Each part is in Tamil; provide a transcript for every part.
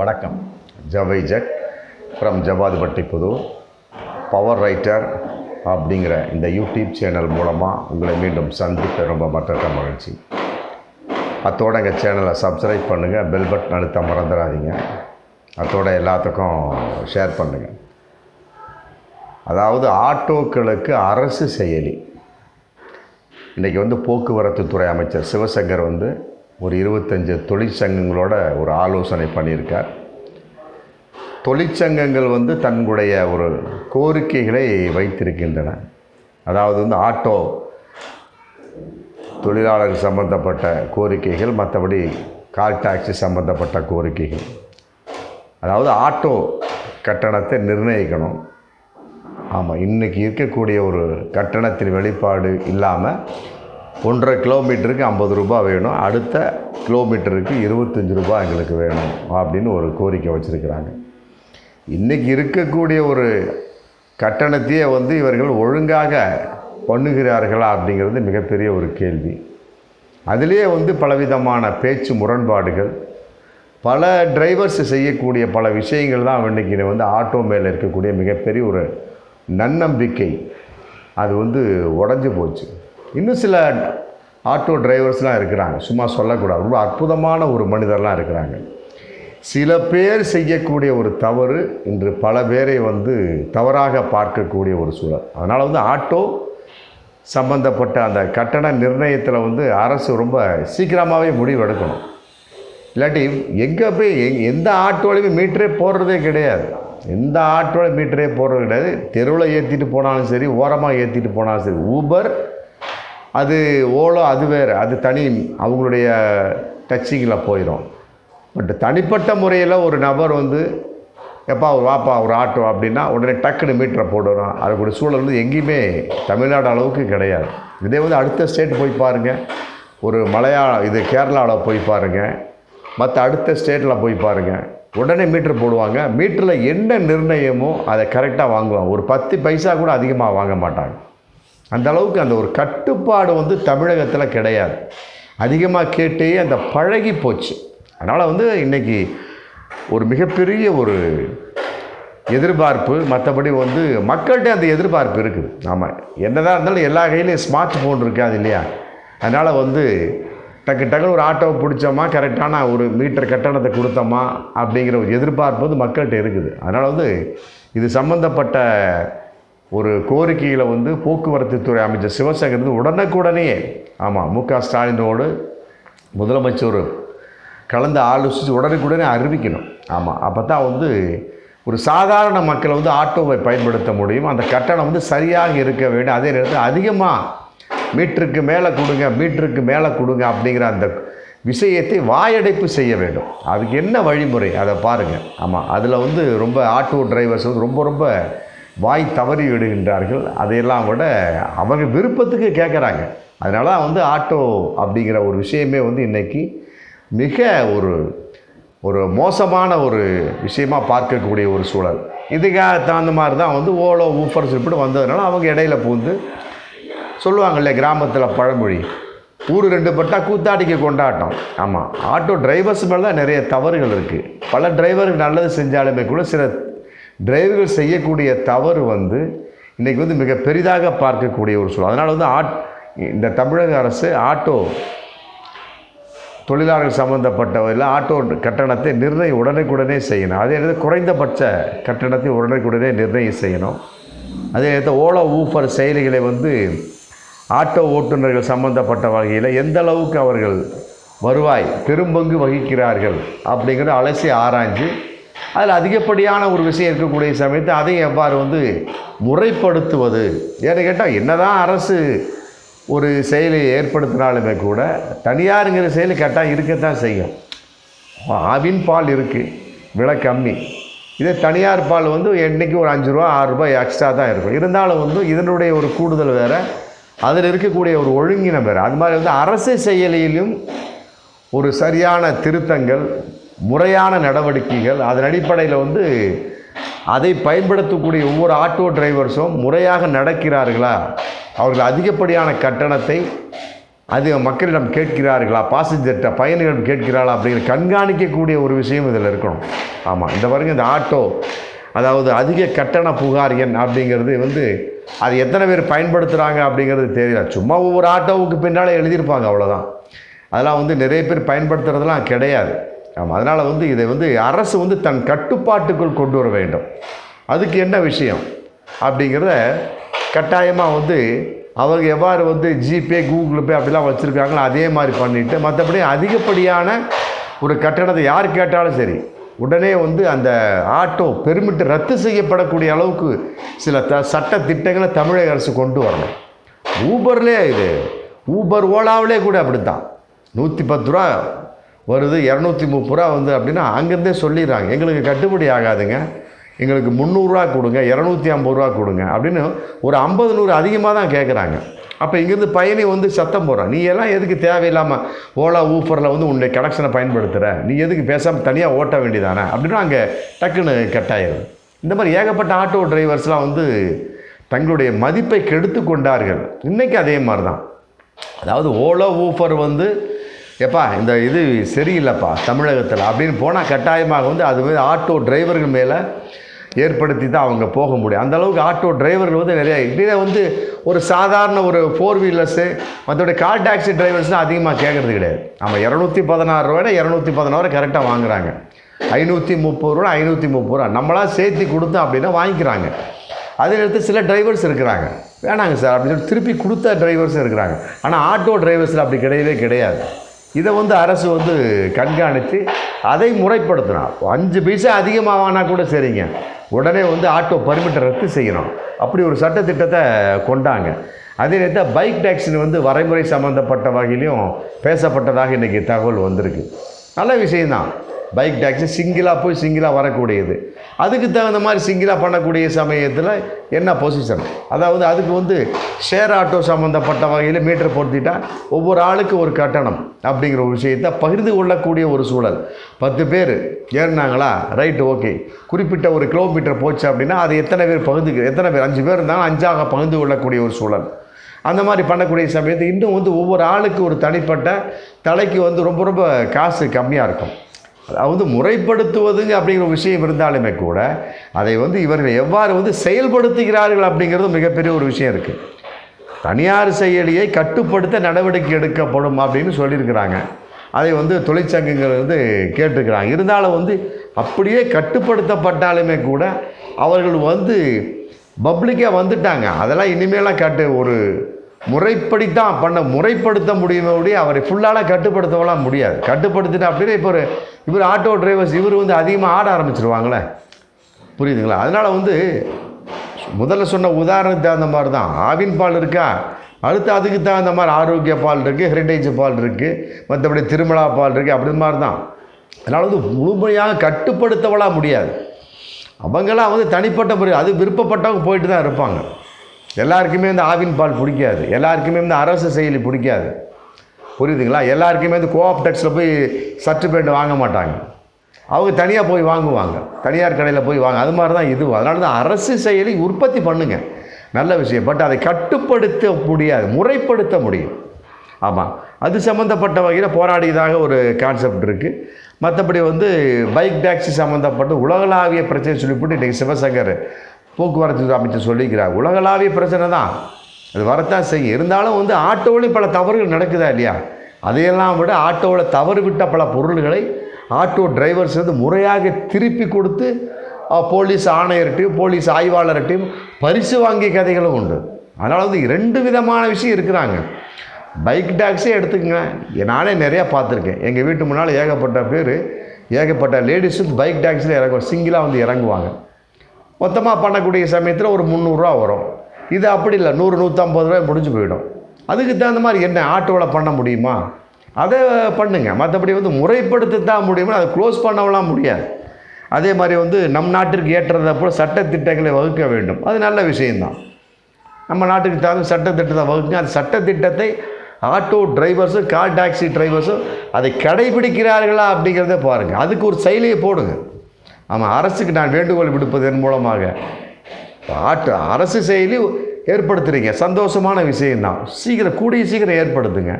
வணக்கம். ஜவை ஜக் ஃப்ரம் ஜவாதுபட்டி புது பவர் ரைட்டர் அப்படிங்கிற இந்த யூடியூப் சேனல் மூலமாக உங்களை மீண்டும் சந்திக்க ரொம்ப மற்ற மகிழ்ச்சி. அத்தோட எங்கள் சேனலை சப்ஸ்கிரைப் பண்ணுங்கள் பெல் பட்டன் அழுத்த மறந்துடாதீங்க. அத்தோட எல்லாத்துக்கும் ஷேர் பண்ணுங்கள் அதாவது ஆட்டோக்களுக்கு அரசு செயலி. இன்றைக்கி வந்து போக்குவரத்து துறை அமைச்சர் சிவசங்கர் வந்து ஒரு இருபத்தஞ்சு தொழிற்சங்கங்களோட ஒரு ஆலோசனை பண்ணியிருக்கார். தொழிற்சங்கங்கள் வந்து தன்னுடைய ஒரு கோரிக்கைகளை வைத்திருக்கின்றன. அதாவது வந்து ஆட்டோ தொழிலாளர் சம்பந்தப்பட்ட கோரிக்கைகள் மற்றபடி கால் டாக்ஸி சம்பந்தப்பட்ட கோரிக்கைகள். அதாவது ஆட்டோ கட்டணத்தை நிர்ணயிக்கணும். ஆமாம் இன்றைக்கி இருக்கக்கூடிய ஒரு கட்டணத்தின் வெளிப்பாடு இல்லாமல் ஒன்றரை கிலோமீட்டருக்கு ஐம்பது ரூபாய் வேணும். அடுத்த கிலோமீட்டருக்கு இருபத்தஞ்சி ரூபாய் எங்களுக்கு வேணும் அப்படின்னு ஒரு கோரிக்கை வச்சுருக்கிறாங்க. இன்றைக்கி இருக்கக்கூடிய ஒரு கட்டணத்தையே வந்து இவர்கள் ஒழுங்காக பண்ணுகிறார்களா அப்படிங்கிறது மிகப்பெரிய ஒரு கேள்வி. அதிலே வந்து பலவிதமான பேச்சு முரண்பாடுகள் பல டிரைவர்ஸ் செய்யக்கூடிய பல விஷயங்கள் தான் இன்றைக்கி வந்து ஆட்டோ மேலே இருக்கக்கூடிய மிகப்பெரிய ஒரு நன்னம்பிக்கை. அது வந்து உடஞ்சி போச்சு. இன்னும் சில ஆட்டோ டிரைவர்ஸ்லாம் இருக்கிறாங்க. சும்மா சொல்லக்கூடாது. ரொம்ப அற்புதமான ஒரு மனிதர்லாம் இருக்கிறாங்க. சில பேர் செய்யக்கூடிய ஒரு தவறு இன்று பல பேரை வந்து தவறாக பார்க்கக்கூடிய ஒரு சூழல். அதனால் வந்து ஆட்டோ சம்பந்தப்பட்ட அந்த கட்டண நிர்ணயத்தில் வந்து அரசு ரொம்ப சீக்கிரமாகவே முடிவெடுக்கணும் இல்லாட்டி எங்கே போய் எங் எந்த ஆட்டோலையுமே மீட்டரே போடுறதே கிடையாது. எந்த ஆட்டோவில் மீட்டரே போடுறது கிடையாது. தெருவில் ஏற்றிட்டு போனாலும் சரி ஓரமாக ஏற்றிட்டு போனாலும் சரி. ஊபர் அது ஓலோ அது வேறு. அது தனி அவங்களுடைய டச்சிங்கில் போயிடும் பட் தனிப்பட்ட முறையில் ஒரு நபர் வந்து எப்பா ஒரு வாப்பா ஒரு ஆட்டோ அப்படின்னா உடனே டக்குன்னு மீட்டரை போடுறோம் அதுக்குடைய சூழல் வந்து எங்கேயுமே தமிழ்நாடு அளவுக்கு கிடையாது. இதே வந்து அடுத்த ஸ்டேட் போய் பாருங்கள் ஒரு மலையாள இது கேரளாவில் போய் பாருங்கள் மற்ற அடுத்த ஸ்டேட்டில் போய் பாருங்கள் உடனே மீட்டர் போடுவாங்க. மீட்டரில் என்ன நிர்ணயமோ அதை கரெக்டாக வாங்குவாங்க. ஒரு பத்து பைசா கூட அதிகமாக வாங்க மாட்டாங்க. அந்த அளவுக்கு அந்த ஒரு கட்டுப்பாடு வந்து தமிழகத்தில் கிடையாது. அதிகமாக கேட்டே அந்த பழகி போச்சு. அதனால் வந்து இன்றைக்கி ஒரு மிகப்பெரிய ஒரு எதிர்பார்ப்பு மற்றபடி வந்து மக்கள்கிட்ட அந்த எதிர்பார்ப்பு இருக்குது. ஆமாம் என்னதான் இருந்தாலும் எல்லா கையிலையும் ஸ்மார்ட் ஃபோன் இருக்காது இல்லையா? அதனால் வந்து டக்கு டக்குன்னு ஒரு ஆட்டோவை பிடிச்சோமா கரெக்டான ஒரு மீட்டர் கட்டணத்தை கொடுத்தோமா அப்படிங்கிற ஒரு எதிர்பார்ப்பு வந்து மக்கள்கிட்ட இருக்குது. அதனால் வந்து இது சம்மந்தப்பட்ட ஒரு கோரிக்கையில் வந்து போக்குவரத்து துறை அமைச்சர் சிவசங்கர் வந்து உடனுக்குடனே ஆமாம் மு க ஸ்டாலினோடு முதலமைச்சர் கலந்து ஆலோசித்து உடனுக்குடனே அறிவிக்கணும். ஆமாம் அப்போ தான் வந்து ஒரு சாதாரண மக்களை வந்து ஆட்டோவை பயன்படுத்த முடியும். அந்த கட்டணம் வந்து சரியாக இருக்க வேண்டும். அதே நேரத்தில் அதிகமாக மீட்டருக்கு மேலே கொடுங்க மீட்டருக்கு மேலே கொடுங்க அப்படிங்கிற அந்த விஷயத்தை வாயடைப்பு செய்ய வேண்டும். அதுக்கு என்ன வழிமுறை? அதை பாருங்கள் ஆமாம் அதில் வந்து ரொம்ப ஆட்டோ டிரைவர்ஸ் வந்து ரொம்ப ரொம்ப வாய் தவறி விடுகின்றார்கள். அதையெல்லாம் விட அவங்க விருப்பத்துக்கு கேட்குறாங்க. அதனால வந்து ஆட்டோ அப்படிங்கிற ஒரு விஷயமே வந்து இன்றைக்கி மிக ஒரு ஒரு மோசமான ஒரு விஷயமாக பார்க்கக்கூடிய ஒரு சூழல். இதுக்காக தகுந்த மாதிரி தான் வந்து ஓலோ ஊஃபர் சொல்லிட்டு வந்ததுனால அவங்க இடையில பூந்து சொல்லுவாங்கல்ல கிராமத்தில் பழமொழி ஊர் ரெண்டு பட்டா கூத்தாடிக்கு கொண்டாட்டம். ஆமாம் ஆட்டோ டிரைவர்ஸ் மேலே தான் நிறைய தவறுகள் இருக்குது பல டிரைவர்கள் நல்லது செஞ்சாலுமே கூட சில டிரைவர்கள் செய்யக்கூடிய தவறு வந்து இன்றைக்கி வந்து மிக பெரிதாக பார்க்கக்கூடிய ஒரு சூழல். அதனால் வந்து ஆட் இந்த தமிழக அரசு ஆட்டோ தொழிலாளர்கள் சம்மந்தப்பட்டவர்கள் ஆட்டோ கட்டணத்தை நிர்ணயம் உடனுக்குடனே செய்யணும். அதே நேரத்தில் குறைந்தபட்ச கட்டணத்தை உடனுக்குடனே நிர்ணயம் செய்யணும். அதே நேரத்தில் ஓலோ ஊஃபர் செயலிகளை வந்து ஆட்டோ ஓட்டுநர்கள் சம்பந்தப்பட்ட வகையில் எந்த அளவுக்கு அவர்கள் வருவாய் பெரும்பங்கு வகிக்கிறார்கள் அப்படிங்கிறத அலசி ஆராய்ஞ்சு அதில் அதிகப்படியான ஒரு விஷயம் இருக்கக்கூடிய சமயத்தை அதை எவ்வாறு வந்து முறைப்படுத்துவது? ஏன்னு கேட்டால் என்ன தான் அரசு ஒரு செயலை ஏற்படுத்தினாலுமே கூட தனியாருங்கிற செயல் கரெக்டாக இருக்கத்தான் செய்யும். ஆவின் பால் இருக்குது விலை கம்மி. இதே தனியார் பால் வந்து என்றைக்கு ஒரு அஞ்சு ரூபா ஆறு ரூபாய் எக்ஸ்ட்ரா தான் இருக்கும். இருந்தாலும் வந்து இதனுடைய ஒரு கூடுதல் வேறு அதில் இருக்கக்கூடிய ஒரு ஒழுங்கினம் வேறு. அது மாதிரி வந்து அரசு செயலியிலும் ஒரு சரியான திருத்தங்கள் முறையான நடவடிக்கைகள். அதன் அடிப்படையில் வந்து அதை பயன்படுத்தக்கூடிய ஒவ்வொரு ஆட்டோ டிரைவர்ஸும் முறையாக நடக்கிறார்களா? அவர்கள் அதிகப்படியான கட்டணத்தை அது மக்களிடம் கேட்கிறார்களா? பாசஞ்சர்கிட்ட பயணிகளிடம் கேட்கிறாளா? அப்படிங்கிற கண்காணிக்கக்கூடிய ஒரு விஷயம் இதில் இருக்கணும். ஆமாம் இந்த பாருங்க இந்த ஆட்டோ அதாவது அதிக கட்டண புகார் எண் அப்படிங்கிறது வந்து அது எத்தனை பேர் பயன்படுத்துகிறாங்க அப்படிங்கிறது தெரியல. சும்மா ஒவ்வொரு ஆட்டோவுக்கு பின்னால் எழுதியிருப்பாங்க அவ்வளோதான் அதெல்லாம் வந்து நிறைய பேர் பயன்படுத்துறதெல்லாம் கிடையாது. ஆமாம் அதனால் வந்து இதை வந்து அரசு வந்து தன் கட்டுப்பாட்டுக்குள் கொண்டு வர வேண்டும். அதுக்கு என்ன விஷயம்? அப்படிங்கிறத கட்டாயமாக வந்து அவங்க எவ்வாறு வந்து ஜிபே கூகுள் பே அப்படிலாம் வச்சுருக்காங்களோ அதே மாதிரி பண்ணிவிட்டு மற்றபடி அதிகப்படியான ஒரு கட்டணத்தை யார் கேட்டாலும் சரி உடனே வந்து அந்த ஆட்டோ பெருமிட்டு ரத்து செய்யப்படக்கூடிய அளவுக்கு சில த சட்ட திட்டங்களை தமிழக அரசு கொண்டு வரணும். ஊபர்லேயே இது. ஊபர் ஓலாவிலே கூட அப்படி தான் நூற்றி பத்து ரூபா வருது இரநூத்தி முப்பது ரூபா வந்து அப்படின்னா அங்கேருந்தே சொல்லிடுறாங்க. எங்களுக்கு கட்டுப்படி ஆகாதுங்க. எங்களுக்கு முந்நூறுரூவா கொடுங்க இரநூத்தி ஐம்பது ரூபா கொடுங்க அப்படின்னு ஒரு ஐம்பது நூறு அதிகமாக தான் கேட்குறாங்க அப்போ இங்கேருந்து பயணி வந்து சத்தம் போடுறான் நீ எல்லாம் எதுக்கு தேவையில்லாமல் ஓலா ஊஃபரில் வந்து உன்னுடைய கனெக்ஷனை பயன்படுத்துகிற நீ எதுக்கு பேசாமல் தனியாக ஓட்ட வேண்டியதானே? அப்படின்னா அங்கே டக்குன்னு கட்டாயிரும் இந்த மாதிரி ஏகப்பட்ட ஆட்டோ டிரைவர்ஸ்லாம் வந்து தங்களுடைய மதிப்பை கெடுத்து கொண்டார்கள். இன்றைக்கி அதே மாதிரி தான் அதாவது ஓலோ ஊஃபர் வந்து எப்பா இந்த இது சரியில்லைப்பா தமிழகத்தில். அப்படின்னு போனால் கட்டாயமாக வந்து அது வந்து ஆட்டோ டிரைவர்கள் மேலே ஏற்படுத்தி தான் அவங்க போக முடியும். அந்தளவுக்கு ஆட்டோ டிரைவர்கள் வந்து நிறைய இதே வந்து ஒரு சாதாரண ஒரு ஃபோர் வீலர்ஸு மற்றபடி கார் டாக்ஸி டிரைவர்ஸ்னால் அதிகமாக கேட்குறது கிடையாது. நம்ம இரநூத்தி பதினாறு ரூபாய் இரநூத்தி பதினாறு கரெக்டாக வாங்குறாங்க. ஐநூற்றி முப்பது ரூபா ஐநூற்றி முப்பது ரூபா நம்மளாம் சேர்த்து கொடுத்தோம் அப்படின்னா வாங்கிக்கிறாங்க. அதே நேரத்தில் சில டிரைவர்ஸ் இருக்கிறாங்க. வேணாங்க சார் அப்படின்னு சொல்லி திருப்பி கொடுத்த டிரைவர்ஸும் இருக்கிறாங்க. ஆனால் ஆட்டோ டிரைவர்ஸில் அப்படி கிடையவே கிடையாது. இதை வந்து அரசு வந்து கண்காணித்து அதை முறைப்படுத்தினார். அஞ்சு பைசா அதிகமாக கூட சரிங்க. உடனே வந்து ஆட்டோ பர்மிட்டை ரத்து செய்யணும். அப்படி ஒரு சட்டத்திட்டத்தை கொண்டாங்க. அதே நேரத்தில் பைக் டேக்ஸின் வந்து வரைமுறை சம்மந்தப்பட்ட வகையிலையும் பேசப்பட்டதாக இன்றைக்கி தகவல் வந்திருக்கு. நல்ல விஷயம்தான். பைக் டாக்ஸி சிங்கிளாக போய் சிங்கிளாக வரக்கூடியது. அதுக்கு தகுந்த மாதிரி சிங்கிளாக பண்ணக்கூடிய சமயத்தில் என்ன பொசிஷன் அதாவது அதுக்கு வந்து ஷேர் ஆட்டோ சம்மந்தப்பட்ட வகையில் மீட்டர் பொருத்திட்டா ஒவ்வொரு ஆளுக்கு ஒரு கட்டணம் அப்படிங்கிற ஒரு விஷயத்தை பகிர்ந்து கொள்ளக்கூடிய ஒரு சூழல். பத்து பேர் ஏறினாங்களா? ரைட்டு ஓகே குறிப்பிட்ட ஒரு கிலோமீட்டர் போச்சு அப்படின்னா அது எத்தனை பேர் பகிர்ந்து எத்தனை பேர்? அஞ்சு பேர் இருந்தாலும் அஞ்சாக பகிர்ந்து கொள்ளக்கூடிய ஒரு சூழல். அந்த மாதிரி பண்ணக்கூடிய சமயத்தில் இன்னும் வந்து ஒவ்வொரு ஆளுக்கு ஒரு தனிப்பட்ட தலைக்கு வந்து ரொம்ப ரொம்ப காசு கம்மியாக இருக்கும். அதாவது முறைப்படுத்துவதுங்க அப்படிங்கிற ஒரு விஷயம் இருந்தாலுமே கூட அதை வந்து இவர்கள் எவ்வாறு வந்து செயல்படுத்துகிறார்கள் அப்படிங்கிறது மிகப்பெரிய ஒரு விஷயம் இருக்குது தனியார் செயலியை கட்டுப்படுத்த நடவடிக்கை எடுக்கப்படும் அப்படின்னு சொல்லியிருக்கிறாங்க. அதை வந்து தொழிற்சங்கங்கள் வந்து கேட்டுக்கிறாங்க இருந்தாலும் வந்து அப்படியே கட்டுப்படுத்தப்பட்டாலுமே கூட அவர்கள் வந்து பப்ளிக்காக வந்துட்டாங்க. அதெல்லாம் இனிமேலாம் கட்டு ஒரு முறைப்படித்தான் பண்ண முறைப்படுத்த முடியுமே ஒழிய அவரை ஃபுல்லால் கட்டுப்படுத்தவெல்லாம் முடியாது. கட்டுப்படுத்திட்டு அப்படின்னா இப்போ ஒரு இவர் ஆட்டோ டிரைவர்ஸ் இவர் வந்து அதிகமாக ஆட ஆரம்பிச்சிருவாங்களே? புரியுதுங்களா? அதனால் வந்து முதல்ல சொன்ன உதாரணத்துக்கு தகுந்த மாதிரி தான் ஆவின் பால் இருக்கா? அடுத்து அதுக்கு தகுந்த மாதிரி ஆரோக்கிய பால் இருக்குது ஹெரிட்டேஜ் பால் இருக்குது மற்றபடி திருமலா பால் இருக்குது அப்படி மாதிரி தான் அதனால் வந்து முழுமையாக கட்டுப்படுத்தவளாக முடியாது. அவங்களாம் வந்து தனிப்பட்ட முறை அது விருப்பப்பட்டவங்க போயிட்டு தான் இருப்பாங்க. எல்லாருக்குமே இந்த ஆவின் பால் பிடிக்காது. எல்லாருக்குமே இந்த அரசு செயலி பிடிக்காது. புரியுதுங்களா? எல்லாருக்குமே வந்து கோஆப் டெக்ஸில் போய் சர்டிஃபிகேட் வாங்க மாட்டாங்க. அவங்க தனியாக போய் வாங்குவாங்க. தனியார் கடையில் போய் வாங்க. அது மாதிரி தான் இதுவும் அதனால தான் அரசு செயலி உற்பத்தி பண்ணுங்க. நல்ல விஷயம். பட் அதை கட்டுப்படுத்த முடியாது. முறைப்படுத்த முடியும். ஆமாம் அது சம்மந்தப்பட்ட வகையில் போராடியதாக ஒரு கான்செப்ட் இருக்குது மற்றபடி வந்து பைக் டாக்ஸி சம்மந்தப்பட்ட உலகளாவிய பிரச்சனை சொல்லிவிட்டு இன்றைக்கி சிவசங்கர் போக்குவரத்து அமைச்சர் சொல்லிக்கிறார். உலகளாவிய பிரச்சனை தான். அது வரத்தான் செய்யும். இருந்தாலும் வந்து ஆட்டோவிலையும் பல தவறுகள் நடக்குதா இல்லையா? அதையெல்லாம் விட ஆட்டோவில் தவறு விட்ட பல பொருள்களை ஆட்டோ டிரைவர்ஸ் வந்து முறையாக திருப்பி கொடுத்து போலீஸ் ஆணையர்கிட்டையும் போலீஸ் ஆய்வாளர்கிட்டையும் பரிசு வாங்கிய கதைகளும் உண்டு. அதனால் வந்து ரெண்டு விதமான விஷயம் இருக்கிறாங்க. பைக் டாக்ஸே எடுத்துக்கங்க நானே நிறையா பார்த்துருக்கேன். எங்கள் வீட்டு முன்னால் ஏகப்பட்ட பேர் ஏகப்பட்ட லேடிஸ் வந்து பைக் டாக்ஸில் இறங்குவாங்க. சிங்கிளாக வந்து இறங்குவாங்க. மொத்தமாக பண்ணக்கூடிய சமயத்தில் ஒரு முந்நூறுரூவா வரும். இது அப்படி இல்லை நூறு நூற்றம்பது ரூபாய் முடிஞ்சு போயிடும். அதுக்கு தகுந்த மாதிரி என்ன ஆட்டோவில் பண்ண முடியுமா? அதை பண்ணுங்க. மற்றபடி வந்து முறைப்படுத்த தான் முடியுமா அதை க்ளோஸ் பண்ணவெல்லாம் முடியாது. அதே மாதிரி வந்து நம் நாட்டிற்கு ஏற்றதை போல் சட்டத்திட்டங்களை வகுக்க வேண்டும். அது நல்ல விஷயம்தான். நம்ம நாட்டுக்கு தகுந்த சட்டத்திட்டத்தை வகுக்குங்க. அந்த சட்டத்திட்டத்தை ஆட்டோ டிரைவர்ஸும் கார் டாக்ஸி டிரைவர்ஸும் அதை கடைபிடிக்கிறார்களா அப்படிங்கிறத பாருங்கள் அதுக்கு ஒரு செயலியை போடுங்க. ஆமாம் அரசுக்கு நான் வேண்டுகோள் விடுப்பதன் மூலமாக. ஆட்டு அரசு செயலி ஏற்படுத்துகிறீங்க சந்தோஷமான விஷயம்தான். சீக்கிரம் கூடிய சீக்கிரம் ஏற்படுத்துங்க.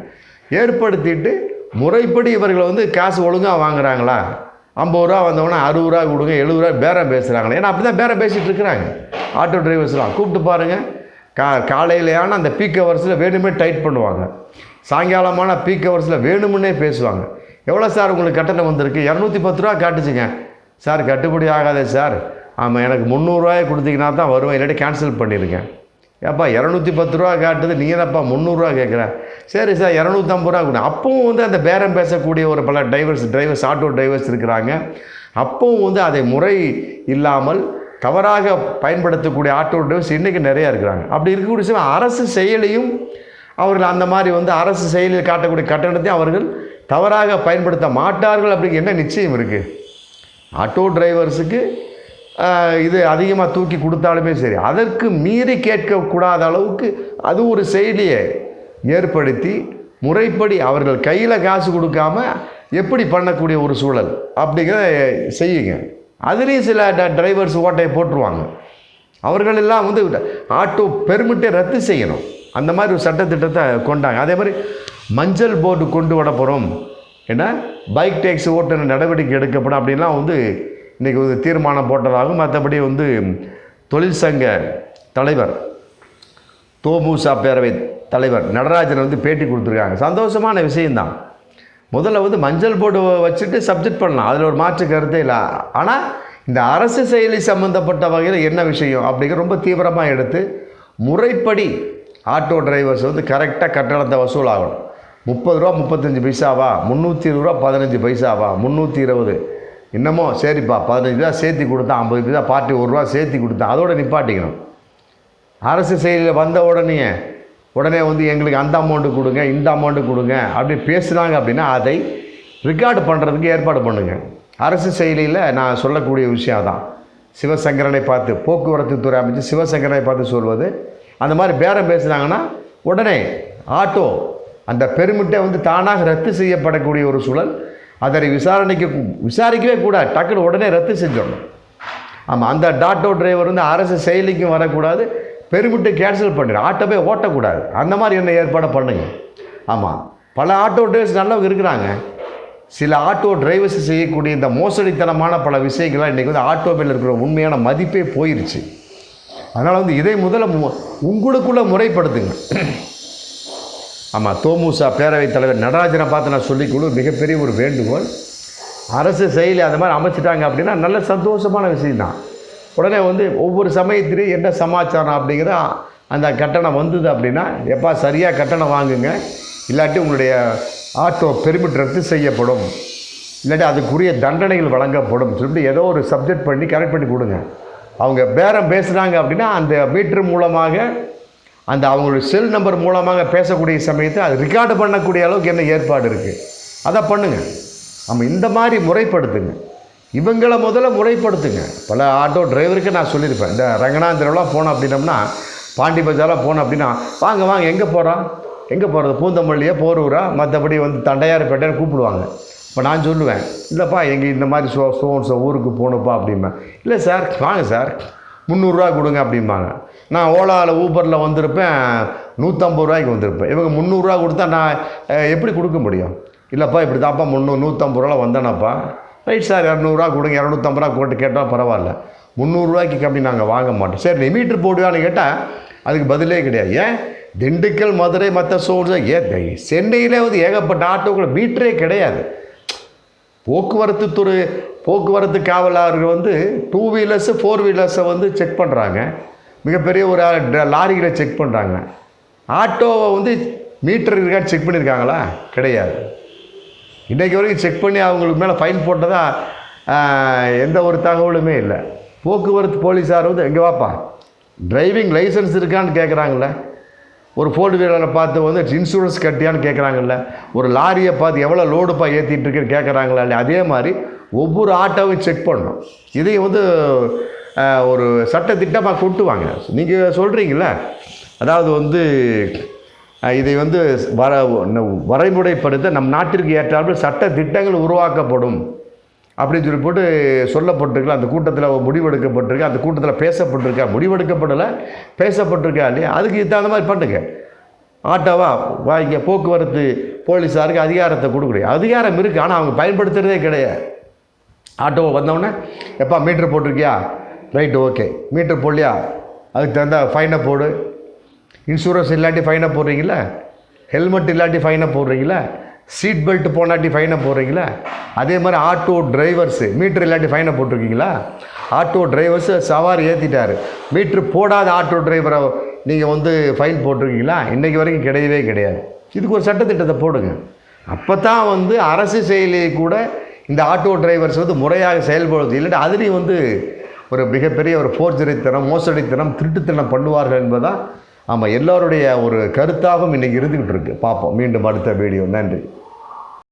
ஏற்படுத்திட்டு முறைப்படி இவர்களை வந்து காசு ஒழுங்காக வாங்குறாங்களா? ஐம்பது ரூபா வந்தவொடனே அறுபது ரூபா கொடுங்க எழுபது ரூபா பேரம் பேசுகிறாங்களே ஏன்னா அப்படி தான் பேரம் பேசிகிட்டு இருக்கிறாங்க. ஆட்டோ டிரைவர்ஸ்லாம் கூப்பிட்டு பாருங்கள் கா காலையிலையான அந்த பீக் ஹவர்ஸில் வேணுமே டைட் பண்ணுவாங்க. சாயங்காலமான பீக் ஹவர்ஸில் வேணுமுன்னே பேசுவாங்க. எவ்வளோ சார் உங்களுக்கு கட்டணம் வந்திருக்கு? இரநூத்தி பத்து ரூபா காட்டுச்சுங்க. சார் கட்டுப்படி ஆகாதே சார். ஆமாம் எனக்கு முந்நூறுரூவாயை கொடுத்தீங்கன்னா தான் வருவேன். இல்லாட்டி கேன்சல் பண்ணியிருக்கேன் ஏப்பா இரநூத்தி பத்து ரூபா காட்டுது. நீ என்னப்பா முந்நூறுரூவா கேட்குற சரி சார் இரநூத்தம்பது ரூபா கொடு அப்பவும் வந்து அந்த பேரம் பேசக்கூடிய ஒரு பல டிரைவர்ஸ் டிரைவர்ஸ் ஆட்டோ டிரைவர்ஸ் இருக்கிறாங்க. அப்பவும் வந்து அதை முறை இல்லாமல் தவறாக பயன்படுத்தக்கூடிய ஆட்டோ டிரைவர்ஸ் இன்றைக்கி நிறையா இருக்கிறாங்க. அப்படி இருக்கக்கூடிய சமயம் அரசு செயலையும் அவர்கள் அந்த மாதிரி வந்து அரசு செயலில் காட்டக்கூடிய கட்டணத்தையும் அவர்கள் தவறாக பயன்படுத்த மாட்டார்கள் அப்படிங்கிற என்ன நிச்சயம் இருக்குது ஆட்டோ டிரைவர்ஸுக்கு இது அதிகமாக தூக்கி கொடுத்தாலுமே சரி. அதற்கு மீறி கேட்கக்கூடாத அளவுக்கு அது ஒரு செயலியை ஏற்படுத்தி முறைப்படி அவர்கள் கையில் காசு கொடுக்காம எப்படி பண்ணக்கூடிய ஒரு சூழல் அப்படிங்கிறத செய்யுங்க. அதுலேயும் சில ட- டிரைவர்ஸ் ஓட்டையை போட்டுருவாங்க. அவர்கள் எல்லாம் வந்து ஆட்டோ பெர்மிட்டை ரத்து செய்யணும். அந்த மாதிரி ஒரு சட்டத்திட்டத்தை கொண்டாங்க. அதே மாதிரி மஞ்சள் போர்டு கொண்டு வர போகிறோம் ஏன்னா பைக் டேக்ஸி ஓட்டுநர் நடவடிக்கை எடுக்கப்படும் அப்படின்லாம் வந்து இன்றைக்கி ஒரு தீர்மானம் போட்டதாகவும் மற்றபடி வந்து தொழிற்சங்க தலைவர் தோமுசா பேரவை தலைவர் நடராஜன் வந்து பேட்டி கொடுத்துருக்காங்க. சந்தோஷமான விஷயந்தான் முதல்ல வந்து மஞ்சள் போர்டு வச்சுட்டு சப்ஜெக்ட் பண்ணலாம். அதில் ஒரு மாற்று கருத்தே இல்லை. ஆனால் இந்த அரசு செயலி சம்மந்தப்பட்ட வகையில் என்ன விஷயம் அப்படிங்கிற ரொம்ப தீவிரமாக எடுத்து முறைப்படி ஆட்டோ டிரைவர்ஸ் வந்து கரெக்டாக கட்டணத்தை வசூலாகணும். முப்பது ரூபா முப்பத்தஞ்சு பைசாவா? முந்நூற்றி இருபது ரூபா பதினஞ்சு பைசாவா? முந்நூற்றி இருபது. இன்னமும் சரிப்பா பதினஞ்சு ரூபா சேர்த்து கொடுத்தா ஐம்பது பைசா பார்ட்டி ஒரு ரூபா சேர்த்தி கொடுத்தா அதோட நிப்பாட்டிக்கணும். அரசு செயலில் வந்த உடனே உடனே வந்து எங்களுக்கு அந்த அமௌண்ட்டு கொடுங்க இந்த அமௌண்ட்டு கொடுங்க அப்படி பேசுனாங்க அப்படின்னா அதை ரெக்கார்டு பண்ணுறதுக்கு ஏற்பாடு பண்ணுங்கள் அரசு செயலியில் நான் சொல்லக்கூடிய விஷயம் தான் சிவசங்கரனை பார்த்து போக்குவரத்து துறை அமைச்சு சிவசங்கரனை பார்த்து சொல்வது அந்த மாதிரி பேரம் பேசுனாங்கன்னா உடனே ஆட்டோ அந்த பெருமிட்டை வந்து தானாக ரத்து செய்யப்படக்கூடிய ஒரு சூழல் அதனை விசாரணைக்கு விசாரிக்கவே கூடாது. டக்குன்னு உடனே ரத்து செஞ்சிடணும். ஆமாம் அந்த டாட்டோ டிரைவர் வந்து அரசு செயலிக்கும் வரக்கூடாது பெருமிட்டு கேன்சல் பண்ணிடும். ஆட்டோவே ஓட்டக்கூடாது. அந்த மாதிரி என்ன ஏற்பாடு பண்ணுங்க? ஆமாம் பல ஆட்டோ டிரைவர்ஸ் நல்லவங்க இருக்கிறாங்க. சில ஆட்டோ டிரைவர்ஸ் செய்யக்கூடிய இந்த மோசடித்தனமான பல விஷயங்கள்லாம் இன்றைக்கி வந்து ஆட்டோவில் இருக்கிற உண்மையான மதிப்பே போயிருச்சு. அதனால் வந்து இதை முதல்ல உங்களுக்குள்ளே முறைப்படுத்துங்க. ஆமாம் தோமுசா பேரவைத் தலைவர் நடராஜனை பார்த்து நான் சொல்லிக்கொடு மிகப்பெரிய ஒரு வேண்டுகோள். அரசு செயலி அந்த மாதிரி அமைச்சிட்டாங்க அப்படின்னா நல்ல சந்தோஷமான விஷயந்தான் உடனே வந்து ஒவ்வொரு சமயத்திலையும் என்ன சமாச்சாரம் அப்படிங்கிற அந்த கட்டணம் வந்தது அப்படின்னா எப்பா சரியாக கட்டணம் வாங்குங்க. இல்லாட்டி உங்களுடைய ஆட்டோ பெருமிட் ரத்து செய்யப்படும். இல்லாட்டி அதுக்குரிய தண்டனைகள் வழங்கப்படும். சொல்லிட்டு ஏதோ ஒரு சப்ஜெக்ட் பண்ணி கரெக்ட் பண்ணி கொடுங்க. அவங்க பேரம் பேசுனாங்க அப்படின்னா அந்த மீட்டர் மூலமாக அந்த அவங்களுடைய செல் நம்பர் மூலமாக பேசக்கூடிய சமயத்தை அது ரெக்கார்டு பண்ணக்கூடிய அளவுக்கு என்ன ஏற்பாடு இருக்குது அதை பண்ணுங்கள் நம்ம இந்த மாதிரி முறைப்படுத்துங்க. இவங்களை முதல்ல முறைப்படுத்துங்க. பல ஆட்டோ டிரைவருக்கு நான் சொல்லியிருப்பேன். இந்த ரங்கநாந்திரம்லாம் போனோம் அப்படின்னம்னா பாண்டி பஜாரெலாம் போனோம் அப்படின்னா வாங்க வாங்க எங்கே போகிறோம் எங்கே போகிறது பூந்தமல்லியா போரூரா? மற்றபடி வந்து தண்டையார்பேட்டைன்னு கூப்பிடுவாங்க. இப்போ நான் சொல்லுவேன் இல்லைப்பா எங்கள் இந்த மாதிரி சோ சோன்ஸோ ஊருக்கு போகணுப்பா அப்படிம்பேன். இல்லை சார் வாங்க சார் முந்நூறுரூவா கொடுங்க அப்படிம்பாங்க. நான் ஓலாவில் ஊபரில் வந்திருப்பேன் நூற்றம்பது ரூபாய்க்கு வந்திருப்பேன். இவங்க முந்நூறுரூவா கொடுத்தா நான் எப்படி கொடுக்க முடியும்? இல்லைப்பா இப்படி தான்ப்பா முந்நூறு நூற்றம்பது ரூபா வந்தேனப்பா. ரைட் சார் இரநூறுவா கொடுங்க இரநூத்தம்பது ரூபா போட்டு கேட்டால் பரவாயில்ல. முந்நூறுரூவாய்க்கு கம்மி நாங்கள் வாங்க மாட்டோம். சரி நீ மீட்ரு போடுவான்னு கேட்டால் அதுக்கு பதிலே கிடையாது. ஏன்? திண்டுக்கல் மதுரை மற்ற சோர்ஸ் ஏ சென்னையிலே வந்து ஏகப்பட்ட ஆட்டோக்கள் மீட்டரே கிடையாது. போக்குவரத்து துறை போக்குவரத்து காவலாளர்கள் வந்து டூ வீலர்ஸு ஃபோர் வீலர்ஸை வந்து செக் பண்ணுறாங்க மிகப்பெரிய ஒரு லாரிகளை செக் பண்ணுறாங்க ஆட்டோவை வந்து மீட்டர் இருக்கா செக் பண்ணியிருக்காங்களா கிடையாது. இன்றைக்கு வரைக்கும் செக் பண்ணி அவங்களுக்கு மேலே ஃபைன் போட்டதா எந்த ஒரு தகவலுமே இல்லை. போக்குவரத்து போலீஸார் வந்து எங்கே வாப்பா டிரைவிங் லைசன்ஸ் இருக்கான்னு கேட்குறாங்கள ஒரு ஃபோர்டு வீலரை பார்த்து வந்து இன்சூரன்ஸ் கட்டியான்னு கேட்குறாங்கல்ல ஒரு லாரியை பார்த்து எவ்வளோ லோடுப்பா ஏற்றிட்டு இருக்குன்னு கேட்குறாங்களா இல்லையா அதே மாதிரி ஒவ்வொரு ஆட்டோவையும் செக் பண்ணணும். இதையும் வந்து ஒரு சட்ட திட்டமாக கொட்டுவாங்க. நீங்கள் சொல்கிறீங்கள அதாவது வந்து இதை வந்து வர வரைமுறைப்படுத்த நம் நாட்டிற்கு ஏற்றாமல் சட்ட திட்டங்கள் உருவாக்கப்படும். அப்படின்னு சொல்லி போட்டு சொல்லப்பட்டிருக்கலாம் அந்த கூட்டத்தில் முடிவெடுக்கப்பட்டிருக்கு அந்த கூட்டத்தில் பேசப்பட்டிருக்கா முடிவெடுக்கப்படலை பேசப்பட்டிருக்கா இல்லையா? அதுக்கு தகுந்த மாதிரி பண்ணுங்க. ஆட்டோவா வாங்க போக்குவரத்து போலீஸாருக்கு அதிகாரத்தை கொடுக்குறீங்க அதிகாரம் இருக்குது ஆனால் அவங்க பயன்படுத்துகிறதே கிடையாது. ஆட்டோ வந்தவுடனே எப்பா மீட்ரு போட்டிருக்கியா? ரைட்டு ஓகே மீட்ரு போடலையா? அதுக்கு தகுந்த ஃபைனை போடு. இன்சூரன்ஸ் இல்லாட்டி ஃபைனை போடுறீங்களா? ஹெல்மெட் இல்லாட்டி ஃபைனை போடுறீங்களா? சீட் பெல்ட் போனாட்டி ஃபைனை போடுறீங்களா? அதே மாதிரி ஆட்டோ டிரைவர்ஸு மீட்ரு இல்லாட்டி ஃபைனை போட்டிருக்கீங்களா? ஆட்டோ டிரைவர்ஸு சவாரி ஏற்றிட்டாரு மீட்ரு போடாத ஆட்டோ டிரைவரை நீங்கள் வந்து ஃபைன் போட்டிருக்கீங்களா? இன்றைக்கி வரைக்கும் கிடையவே கிடையாது. இதுக்கு ஒரு சட்டத்திட்டத்தை போடுங்க. அப்போ தான் வந்து அரசு செயலியை கூட இந்த ஆட்டோ டிரைவர்ஸ் வந்து முறையாக செயல்படுவது இல்லாட்டி அதுலேயும் வந்து ஒரு மிகப்பெரிய ஒரு போர்ஜரித்தனம் மோசடித்தனம் திருட்டுத்தனம் பண்ணுவார்கள் என்பதுதான் ஆமாம் எல்லோருடைய ஒரு கருத்தாகவும் இன்றைக்கி இருந்துக்கிட்டு இருக்குது பார்ப்போம். மீண்டும் அடுத்த வீடியோ. நன்றி.